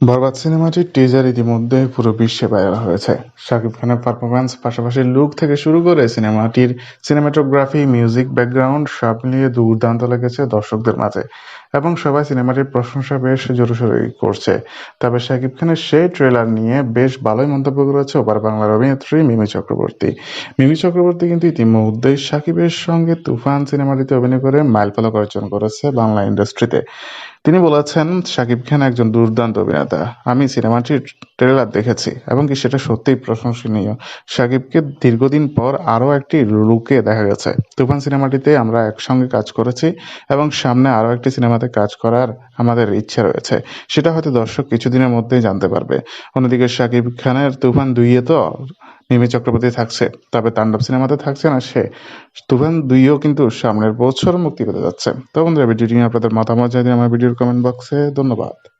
বরবাদ সিনেমাটির টিজার ইতিমধ্যে পুরো বিশ্বে ভাইরাল হয়েছে। শাকিব খানের পারফরম্যান্স পাশাপাশি লুক থেকে শুরু করে সিনেমাটির সিনেমাটোগ্রাফি মিউজিক ব্যাকগ্রাউন্ড সব মিলিয়ে দুর্দান্ত লেগেছে দর্শকদের মাঝে এবং সবাই সিনেমাটির প্রশংসা বেশ জোরসোরই করছে। তবে শাকিব খানের সেই ট্রেলার নিয়ে বেশ ভালোই মন্তব্য করেছে ওপার বাংলার অভিনেত্রী মিমি চক্রবর্তী। মিমি চক্রবর্তী কিন্তু ইতিমধ্যেই শাকিবের সঙ্গে তুফান সিনেমাটিতে অভিনয় করে মাইলফলক অর্জন করেছে বাংলা ইন্ডাস্ট্রিতে তিনি বলেছেন, শাকিব খান একজন দুর্দান্ত অভিনেতা। আমি সিনেমাটির ট্রেলার দেখেছি, এবং কি সেটা সত্যিই প্রশংসনীয়। শাকিবকে দীর্ঘদিন পর আরও একটি লুকে দেখা গেছে। তুফান সিনেমাটিতে আমরা একসঙ্গে কাজ করেছি, এবং সামনে আরও একটি সিনেমাতে কাজ করার আমাদের ইচ্ছে রয়েছে। সেটা হয়তো দর্শক কিছুদিনের মধ্যেই জানতে পারবে। অন্যদিকে শাকিব খানের তুফান দুইয়ে তো মিমি চক্রবর্তী থাকছে, তবে তাণ্ডব সিনেমাতে থাকছে না সে। তুফান দুইও কিন্তু সামনের বছর মুক্তি পেতে যাচ্ছে। তো বন্ধুরা, ভিডিওটি নিয়ে আপনাদের মতামত জানিয়ে আমার ভিডিওর কমেন্ট বক্সে ধন্যবাদ।